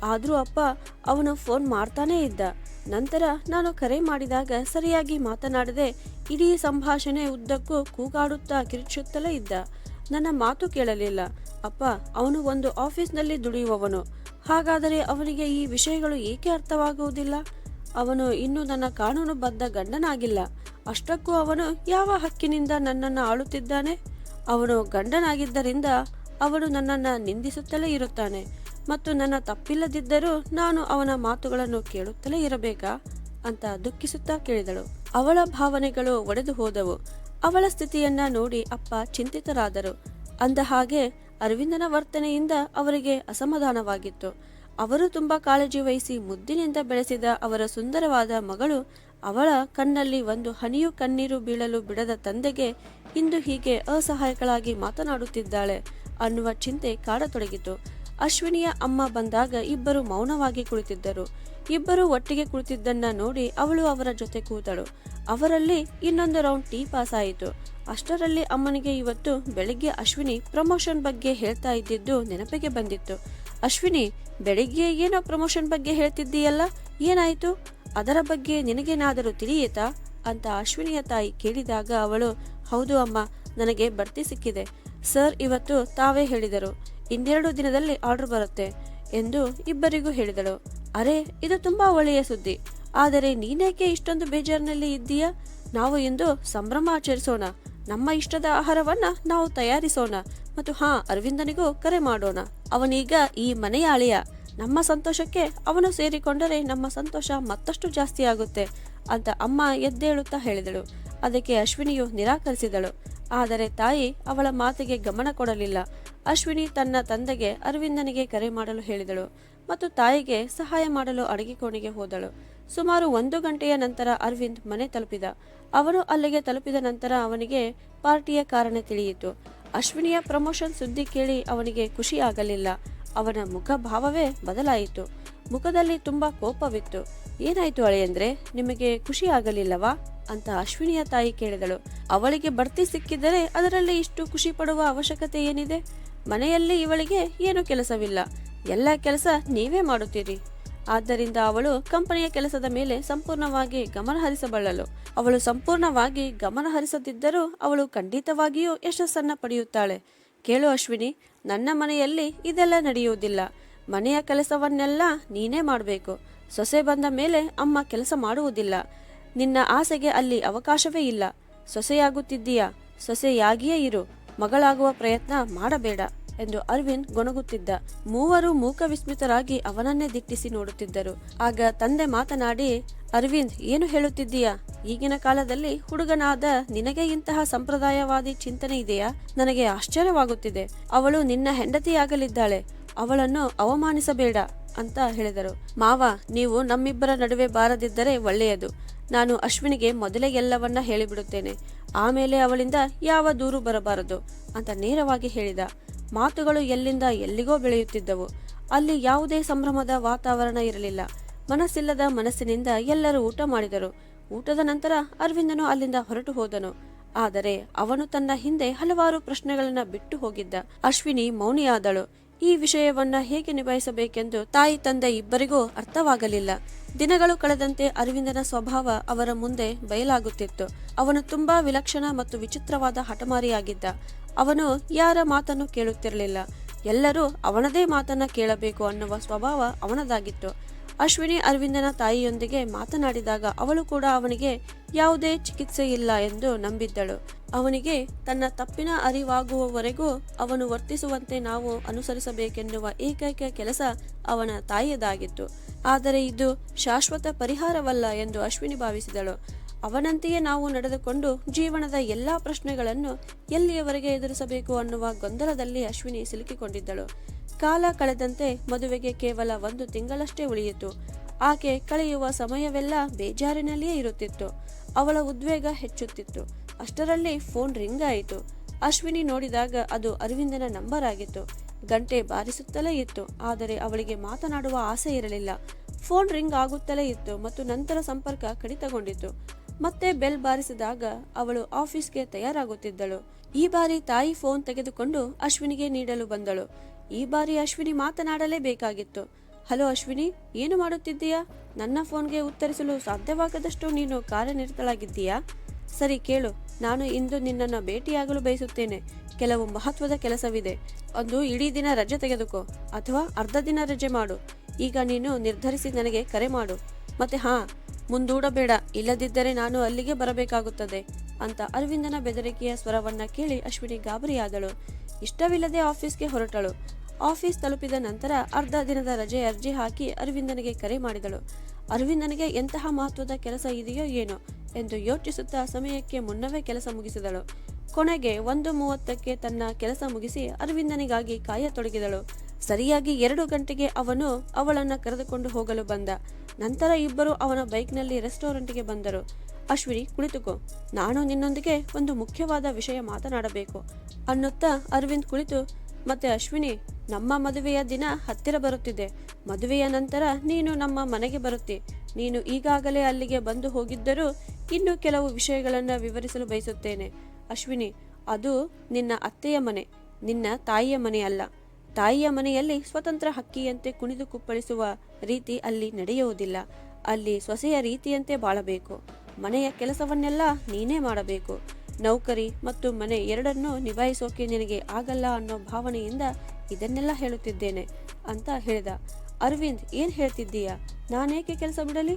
ಆದರೂ ಅಪ್ಪ ಅವನು ಫೋನ್ ಮಾಡ್ತಾನೇ ಇದ್ದ. ನಂತರ ನಾನು ಕರೆ ಮಾಡಿದಾಗ ಸರಿಯಾಗಿ ಮಾತನಾಡದೆ ಇಡೀ ಸಂಭಾಷಣೆ ಉದ್ದಕ್ಕೂ ಕೂಗಾಡುತ್ತಾ ಕಿರುಚುತ್ತಲೇ ಇದ್ದ. ನನ್ನ ಮಾತು ಕೇಳಲಿಲ್ಲ. ಅಪ್ಪ, ಅವನು ಒಂದು ಆಫೀಸ್ನಲ್ಲಿ ದುಡಿಯುವವನು. ಹಾಗಾದರೆ ಅವನಿಗೆ ಈ ವಿಷಯಗಳು ಏಕೆ ಅರ್ಥವಾಗುವುದಿಲ್ಲ? ಅವನು ಇನ್ನೂ ನನ್ನ ಕಾನೂನುಬದ್ಧ ಗಂಡನಾಗಿಲ್ಲ. ಅಷ್ಟಕ್ಕೂ ಅವನು ಯಾವ ಹಕ್ಕಿನಿಂದ ನನ್ನನ್ನು ಆಳುತ್ತಿದ್ದಾನೆ? ಅವನು ಗಂಡನಾಗಿದ್ದರಿಂದ ಅವನು ನನ್ನನ್ನು ನಿಂದಿಸುತ್ತಲೇ ಇರುತ್ತಾನೆ ಮತ್ತು ನನ್ನ ತಪ್ಪಿಲ್ಲದಿದ್ದರೂ ನಾನು ಅವನ ಮಾತುಗಳನ್ನು ಕೇಳುತ್ತಲೇ ಇರಬೇಕಾ? ಅಂತ ದುಃಖಿಸುತ್ತಾ ಕೇಳಿದಳು. ಅವಳ ಭಾವನೆಗಳು ಒಡೆದು ಹೋದವು. ಅವಳ ಸ್ಥಿತಿಯನ್ನ ನೋಡಿ ಅಪ್ಪ ಚಿಂತಿತರಾದರು. ಅಂದ ಹಾಗೆ ಅರವಿಂದನ ವರ್ತನೆಯಿಂದ ಅವರಿಗೆ ಅಸಮಾಧಾನವಾಗಿತ್ತು. ಅವರು ತುಂಬಾ ಕಾಳಜಿ ವಹಿಸಿ ಮುದ್ದಿನಿಂದ ಬೆಳೆಸಿದ ಅವರ ಸುಂದರವಾದ ಮಗಳು ಅವಳ ಕಣ್ಣಲ್ಲಿ ಒಂದು ಹನಿಯು ಕಣ್ಣೀರು ಬೀಳಲು ಬಿಡದ ತಂದೆಗೆ ಇಂದು ಹೀಗೆ ಅಸಹಾಯಕಳಾಗಿ ಮಾತನಾಡುತ್ತಿದ್ದಾಳೆ. ಅನ್ನುವ ಚಿಂತೆ ಕಾಡತೊಡಗಿತು. ಅಶ್ವಿನಿಯ ಅಮ್ಮ ಬಂದಾಗ ಇಬ್ಬರು ಮೌನವಾಗಿ ಕುಳಿತಿದ್ದರು. ಇಬ್ಬರು ಒಟ್ಟಿಗೆ ಕುಳಿತಿದ್ದನ್ನ ನೋಡಿ ಅವಳು ಅವರ ಜೊತೆ ಕೂತಳು. ಅವರಲ್ಲಿ ಇನ್ನೊಂದು ರೌಂಡ್ ಟೀ ಪಾಸ್ ಆಯಿತು. ಅಷ್ಟರಲ್ಲಿ ಅಮ್ಮನಿಗೆ ಇವತ್ತು ಬೆಳಿಗ್ಗೆ ಅಶ್ವಿನಿ ಪ್ರಮೋಷನ್ ಬಗ್ಗೆ ಹೇಳ್ತಾ ಇದ್ದಿದ್ದು ನೆನಪಿಗೆ ಬಂದಿತ್ತು. ಅಶ್ವಿನಿ, ಬೆಳಿಗ್ಗೆ ಏನೋ ಪ್ರಮೋಷನ್ ಬಗ್ಗೆ ಹೇಳ್ತಿದ್ದೀಯಲ್ಲ? ಏನಾಯ್ತು? ಅದರ ಬಗ್ಗೆ ನಿನಗೇನಾದರೂ ತಿಳಿಯಿತಾ ಅಂತ ಅಶ್ವಿನಿಯ ತಾಯಿ ಕೇಳಿದಾಗ ಅವಳು, ಹೌದು ಅಮ್ಮ, ನನಗೆ ಬಡ್ತಿ ಸಿಕ್ಕಿದೆ. ಸರ್, ಇವತ್ತು ತಾವೇ ಹೇಳಿದರು. ಇನ್ನೆರಡು ದಿನದಲ್ಲಿ ಆರ್ಡರ್ ಬರುತ್ತೆ ಎಂದು ಇಬ್ಬರಿಗೂ ಹೇಳಿದಳು. ಅರೆ, ಇದು ತುಂಬಾ ಒಳ್ಳೆಯ ಸುದ್ದಿ. ಆದರೆ ನೀನೇಕೆ ಇಷ್ಟೊಂದು ಬೇಜಾರಿನಲ್ಲಿ ಇದ್ದೀಯಾ? ನಾವು ಇಂದು ಸಂಭ್ರಮ ಆಚರಿಸೋಣ. ನಮ್ಮ ಇಷ್ಟದ ಆಹಾರವನ್ನ ನಾವು ತಯಾರಿಸೋಣ. ಮತ್ತು ಹಾ, ಅರವಿಂದನಿಗೂ ಕರೆ ಮಾಡೋಣ. ಅವನೀಗ ಈ ಮನೆಯ ಅಳಿಯ. ನಮ್ಮ ಸಂತೋಷಕ್ಕೆ ಅವನು ಸೇರಿಕೊಂಡರೆ ನಮ್ಮ ಸಂತೋಷ ಮತ್ತಷ್ಟು ಜಾಸ್ತಿ ಆಗುತ್ತೆ ಅಂತ ಅಮ್ಮ ಎದ್ದೇಳುತ್ತಾ ಹೇಳಿದಳು. ಅದಕ್ಕೆ ಅಶ್ವಿನಿಯು ನಿರಾಕರಿಸಿದಳು. ಆದರೆ ತಾಯಿ ಅವಳ ಮಾತಿಗೆ ಗಮನ ಕೊಡಲಿಲ್ಲ. ಅಶ್ವಿನಿ ತನ್ನ ತಂದೆಗೆ ಅರವಿಂದನಿಗೆ ಕರೆ ಮಾಡಲು ಹೇಳಿದಳು ಮತ್ತು ತಾಯಿಗೆ ಸಹಾಯ ಮಾಡಲು ಅಡುಗೆ ಕೋಣೆಗೆ ಹೋದಳು. ಸುಮಾರು ಒಂದು ಗಂಟೆಯ ನಂತರ ಅರವಿಂದ್ ಮನೆ ತಲುಪಿದ. ಅವನು ಅಲ್ಲಿಗೆ ತಲುಪಿದ ನಂತರ ಅವನಿಗೆ ಪಾರ್ಟಿಯ ಕಾರಣ ತಿಳಿಯಿತು. ಅಶ್ವಿನಿಯ ಪ್ರಮೋಷನ್ ಸುದ್ದಿ ಕೇಳಿ ಅವನಿಗೆ ಖುಷಿ ಆಗಲಿಲ್ಲ. ಅವನ ಮುಖಭಾವವೇ ಬದಲಾಯಿತು. ಮುಖದಲ್ಲಿ ತುಂಬಾ ಕೋಪವಿತ್ತು. ಏನಾಯ್ತು ಅಳೆಯಂದ್ರೆ, ನಿಮಗೆ ಖುಷಿ ಆಗಲಿಲ್ಲವಾ? ಅಂತ ಅಶ್ವಿನಿಯ ತಾಯಿ ಕೇಳಿದಳು. ಅವಳಿಗೆ ಬಡ್ತಿ ಸಿಕ್ಕಿದರೆ ಅದರಲ್ಲಿ ಇಷ್ಟು ಖುಷಿ ಪಡುವ ಅವಶ್ಯಕತೆ ಏನಿದೆ? ಮನೆಯಲ್ಲಿ ಇವಳಿಗೆ ಏನು ಕೆಲಸವಿಲ್ಲ. ಎಲ್ಲ ಕೆಲಸ ನೀವೇ ಮಾಡುತ್ತೀರಿ. ಆದ್ದರಿಂದ ಅವಳು ಕಂಪನಿಯ ಕೆಲಸದ ಮೇಲೆ ಸಂಪೂರ್ಣವಾಗಿ ಗಮನ ಹರಿಸಬಲ್ಲಳು. ಅವಳು ಸಂಪೂರ್ಣವಾಗಿ ಗಮನ ಹರಿಸದಿದ್ದರೂ ಅವಳು ಖಂಡಿತವಾಗಿಯೂ ಯಶಸ್ಸನ್ನ ಪಡೆಯುತ್ತಾಳೆ. ಕೇಳು ಅಶ್ವಿನಿ, ನನ್ನ ಮನೆಯಲ್ಲಿ ಇದೆಲ್ಲ ನಡೆಯುವುದಿಲ್ಲ. ಮನೆಯ ಕೆಲಸವನ್ನೆಲ್ಲ ನೀನೇ ಮಾಡಬೇಕು. ಸೊಸೆ ಬಂದ ಮೇಲೆ ಅಮ್ಮ ಕೆಲಸ ಮಾಡುವುದಿಲ್ಲ. ನಿನ್ನ ಆಸೆಗೆ ಅಲ್ಲಿ ಅವಕಾಶವೇ ಇಲ್ಲ. ಸೊಸೆಯಾಗುತ್ತಿದ್ದೀಯಾ? ಸೊಸೆಯಾಗಿಯೇ ಇರು. ಮಗಳಾಗುವ ಪ್ರಯತ್ನ ಮಾಡಬೇಡ ಎಂದು ಅರವಿಂದ್ ಗೊಣಗುತ್ತಿದ್ದ. ಮೂವರು ಮೂಕ ವಿಸ್ಮಿತರಾಗಿ ಅವನನ್ನೇ ದಿಟ್ಟಿಸಿ ನೋಡುತ್ತಿದ್ದರು. ಆಗ ತಂದೆ ಮಾತನಾಡಿ, ಅರವಿಂದ್, ಏನು ಹೇಳುತ್ತಿದ್ದೀಯಾ? ಈಗಿನ ಕಾಲದಲ್ಲಿ ಹುಡುಗನಾದ ನಿನಗೆ ಇಂತಹ ಸಂಪ್ರದಾಯವಾದಿ ಚಿಂತನೆ ಇದೆಯಾ? ನನಗೆ ಆಶ್ಚರ್ಯವಾಗುತ್ತಿದೆ. ಅವಳು ನಿನ್ನ ಹೆಂಡತಿಯಾಗಲಿದ್ದಾಳೆ. ಅವಳನ್ನು ಅವಮಾನಿಸಬೇಡ, ಅಂತ ಹೇಳಿದರು. ಮಾವ, ನೀವು ನಮ್ಮಿಬ್ಬರ ನಡುವೆ ಬಾರದಿದ್ದರೆ ಒಳ್ಳೆಯದು. ನಾನು ಅಶ್ವಿನಿಗೆ ಮೊದಲೇ ಎಲ್ಲವನ್ನ ಹೇಳಿಬಿಡುತ್ತೇನೆ. ಆಮೇಲೆ ಅವಳಿಂದ ಯಾವ ದೂರು ಬರಬಾರದು ಅಂತ ನೇರವಾಗಿ ಹೇಳಿದ. ಮಾತುಗಳು ಎಲ್ಲಿಂದ ಎಲ್ಲಿಗೋ ಬೆಳೆಯುತ್ತಿದ್ದವು. ಅಲ್ಲಿ ಯಾವುದೇ ಸಂಭ್ರಮದ ವಾತಾವರಣ ಇರಲಿಲ್ಲ. ಮನಸ್ಸಿಲ್ಲದ ಮನಸ್ಸಿನಿಂದ ಎಲ್ಲರೂ ಊಟ ಮಾಡಿದರು. ಊಟದ ನಂತರ ಅರವಿಂದನು ಅಲ್ಲಿಂದ ಹೊರಟು ಹೋದನು. ಆದರೆ ಅವನು ತನ್ನ ಹಿಂದೆ ಹಲವಾರು ಪ್ರಶ್ನೆಗಳನ್ನ ಬಿಟ್ಟು ಹೋಗಿದ್ದ. ಅಶ್ವಿನಿ ಮೌನಿಯಾದಳು. ಈ ವಿಷಯವನ್ನ ಹೇಗೆ ನಿಭಾಯಿಸಬೇಕೆಂದು ತಾಯಿ ತಂದೆ ಇಬ್ಬರಿಗೂ ಅರ್ಥವಾಗಲಿಲ್ಲ. ದಿನಗಳು ಕಳೆದಂತೆ ಅರವಿಂದನ ಸ್ವಭಾವ ಅವರ ಮುಂದೆ ಬಯಲಾಗುತ್ತಿತ್ತು. ಅವನು ತುಂಬಾ ವಿಲಕ್ಷಣ ಮತ್ತು ವಿಚಿತ್ರವಾದ ಹಠಮಾರಿಯಾಗಿದ್ದ. ಅವನು ಯಾರ ಮಾತನ್ನು ಕೇಳುತ್ತಿರಲಿಲ್ಲ. ಎಲ್ಲರೂ ಅವನದೇ ಮಾತನ್ನ ಕೇಳಬೇಕು ಅನ್ನುವ ಸ್ವಭಾವ ಅವನದಾಗಿತ್ತು. ಅಶ್ವಿನಿ ಅರವಿಂದನ ತಾಯಿಯೊಂದಿಗೆ ಮಾತನಾಡಿದಾಗ ಅವಳು ಕೂಡ ಅವನಿಗೆ ಯಾವುದೇ ಚಿಕಿತ್ಸೆ ಇಲ್ಲ ಎಂದು ನಂಬಿದ್ದಳು. ಅವನಿಗೆ ತನ್ನ ತಪ್ಪಿನ ಅರಿವಾಗುವವರೆಗೂ ಅವನು ವರ್ತಿಸುವಂತೆ ನಾವು ಅನುಸರಿಸಬೇಕೆನ್ನುವ ಏಕೈಕ ಕೆಲಸ ಅವನ ತಾಯಿಯದಾಗಿತ್ತು. ಆದರೆ ಇದು ಶಾಶ್ವತ ಪರಿಹಾರವಲ್ಲ ಎಂದು ಅಶ್ವಿನಿ ಭಾವಿಸಿದಳು. ಅವನಂತೆಯೇ ನಾವು ನಡೆದುಕೊಂಡು ಜೀವನದ ಎಲ್ಲಾ ಪ್ರಶ್ನೆಗಳನ್ನು ಎಲ್ಲಿಯವರೆಗೆ ಎದುರಿಸಬೇಕು ಅನ್ನುವ ಗೊಂದಲದಲ್ಲಿ ಅಶ್ವಿನಿ ಸಿಲುಕಿಕೊಂಡಿದ್ದಳು. ಕಾಲ ಕಳೆದಂತೆ ಮದುವೆಗೆ ಕೇವಲ ಒಂದು ತಿಂಗಳಷ್ಟೇ ಉಳಿಯಿತು. ಆಕೆ ಕಳೆಯುವ ಸಮಯವೆಲ್ಲ ಬೇಜಾರಿನಲ್ಲಿಯೇ ಇರುತ್ತಿತ್ತು. ಅವಳ ಉದ್ವೇಗ ಹೆಚ್ಚುತ್ತಿತ್ತು. ಅಷ್ಟರಲ್ಲಿ ಫೋನ್ ರಿಂಗ್ ಆಯಿತು. ಅಶ್ವಿನಿ ನೋಡಿದಾಗ ಅದು ಅರವಿಂದನ ನಂಬರ್ ಆಗಿತ್ತು. ಗಂಟೆ ಬಾರಿಸುತ್ತಲೇ ಇತ್ತು. ಆದರೆ ಅವಳಿಗೆ ಮಾತನಾಡುವ ಆಸೆ ಇರಲಿಲ್ಲ. ಫೋನ್ ರಿಂಗ್ ಆಗುತ್ತಲೇ ಇತ್ತು ಮತ್ತು ನಂತರ ಸಂಪರ್ಕ ಕಡಿತಗೊಂಡಿತು. ಮತ್ತೆ ಬೆಲ್ ಬಾರಿಸಿದಾಗ ಅವಳು ಆಫೀಸ್ಗೆ ತಯಾರಾಗುತ್ತಿದ್ದಳು. ಈ ಬಾರಿ ತಾಯಿ ಫೋನ್ ತೆಗೆದುಕೊಂಡು ಅಶ್ವಿನಿಗೆ ನೀಡಲು ಬಂದಳು. ಈ ಬಾರಿ ಅಶ್ವಿನಿ ಮಾತನಾಡಲೇಬೇಕಾಗಿತ್ತು. ಹಲೋ ಅಶ್ವಿನಿ, ಏನು ಮಾಡುತ್ತಿದ್ದೀಯಾ? ನನ್ನ ಫೋನ್ಗೆ ಉತ್ತರಿಸಲು ಸಾಧ್ಯವಾಗದಷ್ಟು ನೀನು ಕಾರ್ಯನಿರತಳಾಗಿದ್ದೀಯಾ? ಸರಿ ಕೇಳು, ನಾನು ಇಂದು ನಿನ್ನನ್ನು ಭೇಟಿಯಾಗಲು ಬಯಸುತ್ತೇನೆ. ಕೆಲವು ಮಹತ್ವದ ಕೆಲಸವಿದೆ. ಒಂದು, ಇಡೀ ದಿನ ರಜೆ ತೆಗೆದುಕೋ, ಅಥವಾ ಅರ್ಧ ದಿನ ರಜೆ ಮಾಡು. ಈಗ ನೀನು ನಿರ್ಧರಿಸಿ ನನಗೆ ಕರೆ ಮಾಡು. ಮತ್ತೆ ಹಾ, ಮುಂದೂಡಬೇಡ, ಇಲ್ಲದಿದ್ದರೆ ನಾನು ಅಲ್ಲಿಗೆ ಬರಬೇಕಾಗುತ್ತದೆ, ಅಂತ ಅರವಿಂದನ ಬೆದರಿಕೆಯ ಸ್ವರವನ್ನ ಕೇಳಿ ಅಶ್ವಿನಿ ಗಾಬರಿಯಾದಳು. ಇಷ್ಟವಿಲ್ಲದೆ ಆಫೀಸ್ಗೆ ಹೊರಟಳು. ಆಫೀಸ್ ತಲುಪಿದ ನಂತರ ಅರ್ಧ ದಿನದ ರಜೆ ಅರ್ಜಿ ಹಾಕಿ ಅರವಿಂದನಿಗೆ ಕರೆ ಮಾಡಿದಳು. ಅರವಿಂದನಿಗೆ ಎಂತಹ ಮಹತ್ವದ ಕೆಲಸ ಇದೆಯೋ ಏನೋ, ಎಂದು ಯೋಚಿಸುತ್ತಾ ಸಮಯಕ್ಕೆ ಮುನ್ನವೇ ಕೆಲಸ ಮುಗಿಸಿದಳು. ಕೊನೆಗೆ ಒಂದು ಮೂವತ್ತಕ್ಕೆ ತನ್ನ ಕೆಲಸ ಮುಗಿಸಿ ಅರವಿಂದನಿಗಾಗಿ ಕಾಯತೊಡಗಿದಳು ಸರಿಯಾಗಿ ಎರಡು ಗಂಟೆಗೆ ಅವನು ಅವಳನ್ನ ಕರೆದುಕೊಂಡು ಹೋಗಲು ಬಂದ. ನಂತರ ಇಬ್ಬರು ಅವನ ಬೈಕ್ನಲ್ಲಿ ರೆಸ್ಟೋರೆಂಟ್ಗೆ ಬಂದರು. ಅಶ್ವಿನಿ, ಕುಳಿತುಕೋ. ನಾನು ನಿನ್ನೊಂದಿಗೆ ಒಂದು ಮುಖ್ಯವಾದ ವಿಷಯ ಮಾತನಾಡಬೇಕು ಅನ್ನುತ್ತಾ ಅರವಿಂದ್ ಕುಳಿತು, ಮತ್ತೆ ಅಶ್ವಿನಿ, ನಮ್ಮ ಮದುವೆಯ ದಿನ ಹತ್ತಿರ ಬರುತ್ತಿದೆ. ಮದುವೆಯ ನಂತರ ನೀನು ನಮ್ಮ ಮನೆಗೆ ಬರುತ್ತಿ. ನೀನು ಈಗಾಗಲೇ ಅಲ್ಲಿಗೆ ಬಂದು ಹೋಗಿದ್ದರೂ ಇನ್ನು ಕೆಲವು ವಿಷಯಗಳನ್ನು ವಿವರಿಸಲು ಬಯಸುತ್ತೇನೆ. ಅಶ್ವಿನಿ, ಅದು ನಿನ್ನ ಅತ್ತೆಯ ಮನೆ, ನಿನ್ನ ತಾಯಿಯ ಮನೆ ಅಲ್ಲ. ತಾಯಿಯ ಮನೆಯಲ್ಲಿ ಸ್ವತಂತ್ರ ಹಕ್ಕಿಯಂತೆ ಕುಣಿದು ಕುಪ್ಪಳಿಸುವ ರೀತಿ ಅಲ್ಲಿ ನಡೆಯುವುದಿಲ್ಲ. ಅಲ್ಲಿ ಸೊಸೆಯ ರೀತಿಯಂತೆ ಬಾಳಬೇಕು. ಮನೆಯ ಕೆಲಸವನ್ನೆಲ್ಲ ನೀನೇ ಮಾಡಬೇಕು. ನೌಕರಿ ಮತ್ತು ಮನೆ ಎರಡನ್ನೂ ನಿಭಾಯಿಸೋಕೆ ನಿನಗೆ ಆಗಲ್ಲ ಅನ್ನೋ ಭಾವನೆಯಿಂದ ಇದನ್ನೆಲ್ಲ ಹೇಳುತ್ತಿದ್ದೇನೆ ಅಂತ ಹೇಳಿದ. ಅರವಿಂದ್, ಏನ್ ಹೇಳ್ತಿದ್ದೀಯಾ? ನಾನೇಕೆ ಕೆಲಸ ಬಿಡಲಿ?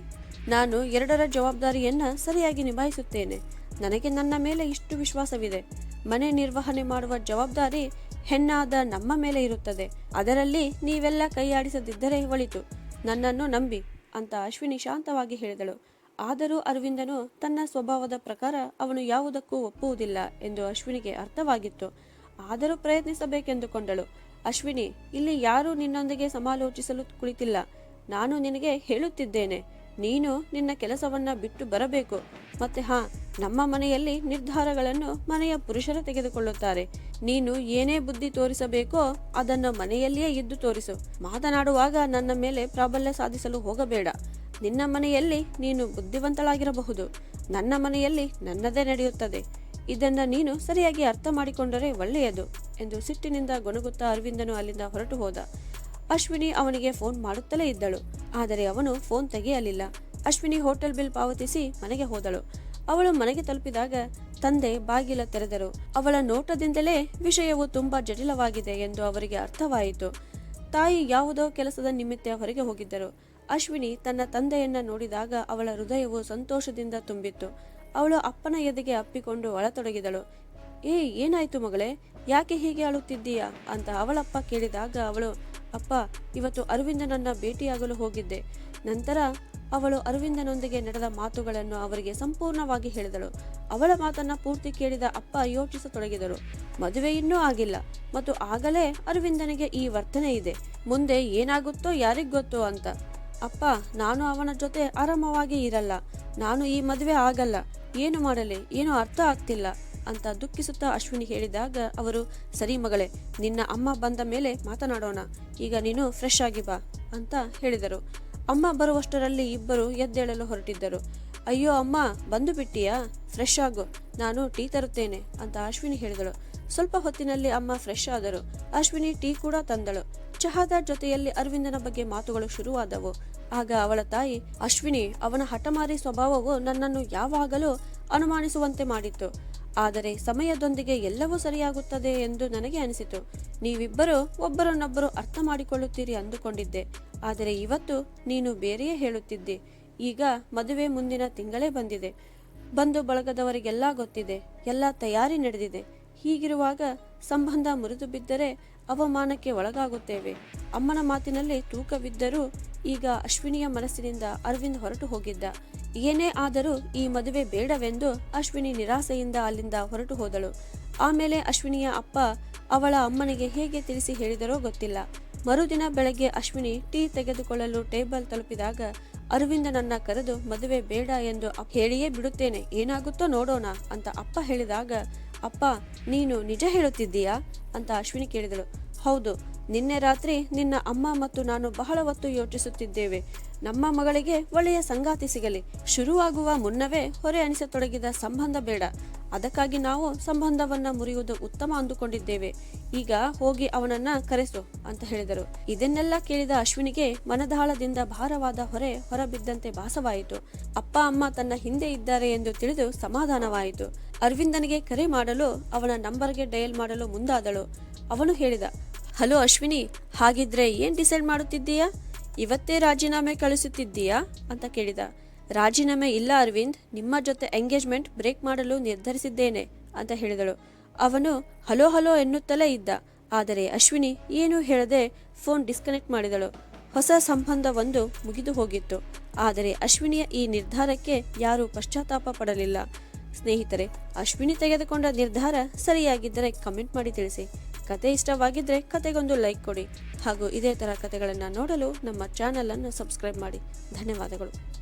ನಾನು ಎರಡರ ಜವಾಬ್ದಾರಿಯನ್ನ ಸರಿಯಾಗಿ ನಿಭಾಯಿಸುತ್ತೇನೆ. ನನಗೆ ನನ್ನ ಮೇಲೆ ಇಷ್ಟು ವಿಶ್ವಾಸವಿದೆ. ಮನೆ ನಿರ್ವಹಣೆ ಮಾಡುವ ಜವಾಬ್ದಾರಿ ಹೆಣ್ಣಾದ ನಮ್ಮ ಮೇಲೆ ಇರುತ್ತದೆ. ಅದರಲ್ಲಿ ನೀವೆಲ್ಲ ಕೈಯಾಡಿಸದಿದ್ದರೆ ಒಳಿತು. ನನ್ನನ್ನು ನಂಬಿ, ಅಂತ ಅಶ್ವಿನಿ ಶಾಂತವಾಗಿ ಹೇಳಿದಳು. ಆದರೂ ಅರವಿಂದನು ತನ್ನ ಸ್ವಭಾವದ ಪ್ರಕಾರ ಅವನು ಯಾವುದಕ್ಕೂ ಒಪ್ಪುವುದಿಲ್ಲ ಎಂದು ಅಶ್ವಿನಿಗೆ ಅರ್ಥವಾಗಿತ್ತು. ಆದರೂ ಪ್ರಯತ್ನಿಸಬೇಕೆಂದುಕೊಂಡಳು. ಅಶ್ವಿನಿ, ಇಲ್ಲಿ ಯಾರೂ ನಿನ್ನೊಂದಿಗೆ ಸಮಾಲೋಚಿಸಲು ಕುಳಿತಿಲ್ಲ. ನಾನು ನಿನಗೆ ಹೇಳುತ್ತಿದ್ದೇನೆ. ನೀನು ನಿನ್ನ ಕೆಲಸವನ್ನ ಬಿಟ್ಟು ಬರಬೇಕು. ಮತ್ತೆ ಹಾ, ನಮ್ಮ ಮನೆಯಲ್ಲಿ ನಿರ್ಧಾರಗಳನ್ನು ಮನೆಯ ಪುರುಷರು ತೆಗೆದುಕೊಳ್ಳುತ್ತಾರೆ. ನೀನು ಏನೇ ಬುದ್ಧಿ ತೋರಿಸಬೇಕೋ ಅದನ್ನು ಮನೆಯಲ್ಲಿಯೇ ಇದ್ದು ತೋರಿಸು. ಮಾತನಾಡುವಾಗ ನನ್ನ ಮೇಲೆ ಪ್ರಾಬಲ್ಯ ಸಾಧಿಸಲು ಹೋಗಬೇಡ. ನಿನ್ನ ಮನೆಯಲ್ಲಿ ನೀನು ಬುದ್ಧಿವಂತಳಾಗಿರಬಹುದು. ನನ್ನ ಮನೆಯಲ್ಲಿ ನನ್ನದೇ ನಡೆಯುತ್ತದೆ. ಇದನ್ನ ನೀನು ಸರಿಯಾಗಿ ಅರ್ಥ ಮಾಡಿಕೊಂಡರೆ ಒಳ್ಳೆಯದು ಎಂದು ಸಿಟ್ಟಿನಿಂದ ಗೊಣಗುತ್ತಾ ಅರವಿಂದನು ಅಲ್ಲಿಂದ ಹೊರಟು ಹೋದ. ಅಶ್ವಿನಿ ಅವನಿಗೆ ಫೋನ್ ಮಾಡುತ್ತಲೇ ಇದ್ದಳು. ಆದರೆ ಅವನು ಫೋನ್ ತೆಗೆಯಲಿಲ್ಲ. ಅಶ್ವಿನಿ ಹೋಟೆಲ್ ಬಿಲ್ ಪಾವತಿಸಿ ಮನೆಗೆ ಹೋದಳು. ಅವಳು ಮನೆಗೆ ತಲುಪಿದಾಗ ತಂದೆ ಬಾಗಿಲ ತೆರೆದರು. ಅವಳ ನೋಟದಿಂದಲೇ ವಿಷಯವು ತುಂಬಾ ಜಟಿಲವಾಗಿದೆ ಎಂದು ಅವರಿಗೆ ಅರ್ಥವಾಯಿತು. ತಾಯಿ ಯಾವುದೋ ಕೆಲಸದ ನಿಮಿತ್ತ ಹೊರಗೆ ಹೋಗಿದ್ದರು. ಅಶ್ವಿನಿ ತನ್ನ ತಂದೆಯನ್ನ ನೋಡಿದಾಗ ಅವಳ ಹೃದಯವು ಸಂತೋಷದಿಂದ ತುಂಬಿತ್ತು. ಅವಳು ಅಪ್ಪನ ಎದೆಗೆ ಅಪ್ಪಿಕೊಂಡು ಅಳತೊಡಗಿದಳು. ಏ ಏನಾಯ್ತು ಮಗಳೇ? ಯಾಕೆ ಹೀಗೆ ಅಳುತ್ತಿದ್ದೀಯಾ? ಅಂತ ಅವಳಪ್ಪ ಕೇಳಿದಾಗ ಅವಳು ಅಪ್ಪ, ಇವತ್ತು ಅರವಿಂದನನ್ನ ಭೇಟಿಯಾಗಲು ಹೋಗಿದ್ದೆ. ನಂತರ ಅವಳು ಅರವಿಂದನೊಂದಿಗೆ ನಡೆದ ಮಾತುಗಳನ್ನು ಅವರಿಗೆ ಸಂಪೂರ್ಣವಾಗಿ ಹೇಳಿದಳು. ಅವಳ ಮಾತನ್ನ ಪೂರ್ತಿ ಕೇಳಿದ ಅಪ್ಪ ಯೋಚಿಸತೊಡಗಿದರು. ಮದುವೆ ಇನ್ನೂ ಆಗಿಲ್ಲ. ಮತ್ತು ಆಗಲೇ ಅರವಿಂದನಿಗೆ ಈ ವರ್ತನೆ ಇದೆ. ಮುಂದೆ ಏನಾಗುತ್ತೋ ಯಾರಿಗ್ ಗೊತ್ತೋ ಅಂತ. ಅಪ್ಪ, ನಾನು ಅವನ ಜೊತೆ ಆರಾಮವಾಗಿ ಇರಲ್ಲ. ನಾನು ಈ ಮದುವೆ ಆಗಲ್ಲ. ಏನು ಮಾಡಲಿ? ಏನು ಅರ್ಥ ಆಗ್ತಿಲ್ಲ. ಅಂತ ದುಃಖಿಸುತ್ತಾ ಅಶ್ವಿನಿ ಹೇಳಿದಾಗ ಅವರು, ಸರಿ ಮಗಳೇ, ನಿನ್ನ ಅಮ್ಮ ಬಂದ ಮೇಲೆ ಮಾತನಾಡೋಣ. ಈಗ ನೀನು ಫ್ರೆಶ್ ಆಗಿ ಬಾ, ಅಂತ ಹೇಳಿದರು. ಅಮ್ಮ ಬರುವಷ್ಟರಲ್ಲಿ ಇಬ್ಬರು ಎದ್ದೇಳಲು ಹೊರಟಿದ್ದರು. ಅಯ್ಯೋ ಅಮ್ಮ, ಬಂದು ಬಿಟ್ಟಿಯಾ? ಫ್ರೆಶ್ ಆಗು. ನಾನು ಟೀ ತರುತ್ತೇನೆ, ಅಂತ ಅಶ್ವಿನಿ ಹೇಳಿದಳು. ಸ್ವಲ್ಪ ಹೊತ್ತಿನಲ್ಲಿ ಅಮ್ಮ ಫ್ರೆಶ್ ಆದರು. ಅಶ್ವಿನಿ ಟೀ ಕೂಡ ತಂದಳು. ಚಹಾದ ಜೊತೆಯಲ್ಲಿ ಅರವಿಂದನ ಬಗ್ಗೆ ಮಾತುಗಳು ಶುರುವಾದವು. ಆಗ ಅವಳ ತಾಯಿ, ಅಶ್ವಿನಿ, ಅವನ ಹಠಮಾರಿ ಸ್ವಭಾವವು ನನ್ನನ್ನು ಯಾವಾಗಲೂ ಅನುಮಾನಿಸುವಂತೆ ಮಾಡಿತ್ತು. ಆದರೆ ಸಮಯದೊಂದಿಗೆ ಎಲ್ಲವೂ ಸರಿಯಾಗುತ್ತದೆ ಎಂದು ನನಗೆ ಅನಿಸಿತು. ನೀವಿಬ್ಬರು ಒಬ್ಬರನ್ನೊಬ್ಬರು ಅರ್ಥ ಮಾಡಿಕೊಳ್ಳುತ್ತೀರಿ ಅಂದುಕೊಂಡಿದ್ದೆ. ಆದರೆ ಇವತ್ತು ನೀನು ಬೇರೆಯೇ ಹೇಳುತ್ತಿದ್ದೆ. ಈಗ ಮದುವೆ ಮುಂದಿನ ತಿಂಗಳೇ ಬಂದಿದೆ. ಬಂಧು ಬಳಗದವರಿಗೆಲ್ಲ ಗೊತ್ತಿದೆ. ಎಲ್ಲ ತಯಾರಿ ನಡೆದಿದೆ. ಹೀಗಿರುವಾಗ ಸಂಬಂಧ ಮುರಿದು ಬಿದ್ದರೆ ಅವಮಾನಕ್ಕೆ ಒಳಗಾಗುತ್ತೇವೆ. ಅಮ್ಮನ ಮಾತಿನಲ್ಲಿ ತೂಕವಿದ್ದರೂ ಈಗ ಅಶ್ವಿನಿಯ ಮನಸ್ಸಿನಿಂದ ಅರವಿಂದ್ ಹೊರಟು ಹೋಗಿದ್ದ. ಏನೇ ಆದರೂ ಈ ಮದುವೆ ಬೇಡವೆಂದು ಅಶ್ವಿನಿ ನಿರಾಸೆಯಿಂದ ಅಲ್ಲಿಂದ ಹೊರಟು ಹೋದಳು. ಆಮೇಲೆ ಅಶ್ವಿನಿಯ ಅಪ್ಪ ಅವಳ ಅಮ್ಮನಿಗೆ ಹೇಗೆ ತಿಳಿಸಿ ಹೇಳಿದರೋ ಗೊತ್ತಿಲ್ಲ. ಮರುದಿನ ಬೆಳಗ್ಗೆ ಅಶ್ವಿನಿ ಟೀ ತೆಗೆದುಕೊಳ್ಳಲು ಟೇಬಲ್ ತಲುಪಿದಾಗ ಅರವಿಂದ ನನ್ನ ಕರೆದು, ಮದುವೆ ಬೇಡ ಎಂದು ಹೇಳಿಯೇ ಬಿಡುತ್ತೇನೆ. ಏನಾಗುತ್ತೋ ನೋಡೋಣ ಅಂತ ಅಪ್ಪ ಹೇಳಿದಾಗ, ಅಪ್ಪ, ನೀನು ನಿಜ ಹೇಳುತ್ತಿದ್ದೀಯಾ? ಅಂತ ಅಶ್ವಿನಿ ಕೇಳಿದಳು. ಹೌದು, ನಿನ್ನೆ ರಾತ್ರಿ ನಿನ್ನ ಅಮ್ಮ ಮತ್ತು ನಾನು ಬಹಳ ಹೊತ್ತು ಯೋಚಿಸುತ್ತಿದ್ದೇವೆ. ನಮ್ಮ ಮಗಳಿಗೆ ಒಳ್ಳೆಯ ಸಂಗಾತಿ ಸಿಗಲಿ. ಶುರುವಾಗುವ ಮುನ್ನವೇ ಹೊರೆ ಅನಿಸತೊಡಗಿದ ಸಂಬಂಧ ಬೇಡ. ಅದಕ್ಕಾಗಿ ನಾವು ಸಂಬಂಧವನ್ನ ಮುರಿಯುವುದು ಉತ್ತಮ ಅಂದುಕೊಂಡಿದ್ದೇವೆ. ಈಗ ಹೋಗಿ ಅವನನ್ನ ಕರೆಸು ಅಂತ ಹೇಳಿದರು. ಇದನ್ನೆಲ್ಲ ಕೇಳಿದ ಅಶ್ವಿನಿಗೆ ಮನದಾಳದಿಂದ ಭಾರವಾದ ಹೊರೆ ಹೊರಬಿದ್ದಂತೆ ಭಾಸವಾಯಿತು. ಅಪ್ಪ, ಅಮ್ಮ ತನ್ನ ಹಿಂದೆ ಇದ್ದಾರೆ ಎಂದು ತಿಳಿದು ಸಮಾಧಾನವಾಯಿತು. ಅರವಿಂದನಿಗೆ ಕರೆ ಮಾಡಲು ಅವನ ನಂಬರ್ಗೆ ಡಯಲ್ ಮಾಡಲು ಮುಂದಾದಳು. ಅವನು ಹೇಳಿದ, ಹಲೋ ಅಶ್ವಿನಿ, ಹಾಗಿದ್ರೆ ಏನ್ ಡಿಸೈಡ್ ಮಾಡುತ್ತಿದ್ದೀಯಾ? ಇವತ್ತೇ ರಾಜೀನಾಮೆ ಕಳಿಸುತ್ತಿದ್ದೀಯಾ? ಅಂತ ಕೇಳಿದ. ರಾಜೀನಾಮೆ ಇಲ್ಲ ಅರವಿಂದ್, ನಿಮ್ಮ ಜೊತೆ ಎಂಗೇಜ್ಮೆಂಟ್ ಬ್ರೇಕ್ ಮಾಡಲು ನಿರ್ಧರಿಸಿದ್ದೇನೆ ಅಂತ ಹೇಳಿದಳು. ಅವನು ಹಲೋ ಹಲೋ ಎನ್ನುತ್ತಲೇ ಇದ್ದ. ಆದರೆ ಅಶ್ವಿನಿ ಏನೂ ಹೇಳದೆ ಫೋನ್ ಡಿಸ್ಕನೆಕ್ಟ್ ಮಾಡಿದಳು. ಹೊಸ ಸಂಬಂಧವೊಂದು ಮುಗಿದು ಹೋಗಿತ್ತು. ಆದರೆ ಅಶ್ವಿನಿಯ ಈ ನಿರ್ಧಾರಕ್ಕೆ ಯಾರೂ ಪಶ್ಚಾತ್ತಾಪ ಪಡಲಿಲ್ಲ. ಸ್ನೇಹಿತರೆ, ಅಶ್ವಿನಿ ತೆಗೆದುಕೊಂಡ ನಿರ್ಧಾರ ಸರಿಯಾಗಿದ್ದರೆ ಕಮೆಂಟ್ ಮಾಡಿ ತಿಳಿಸಿ. ಕತೆ ಇಷ್ಟವಾಗಿದ್ದರೆ ಕತೆಗೊಂದು ಲೈಕ್ ಕೊಡಿ. ಹಾಗೂ ಇದೇ ಥರ ಕತೆಗಳನ್ನು ನೋಡಲು ನಮ್ಮ ಚಾನಲನ್ನು ಸಬ್ಸ್ಕ್ರೈಬ್ ಮಾಡಿ. ಧನ್ಯವಾದಗಳು.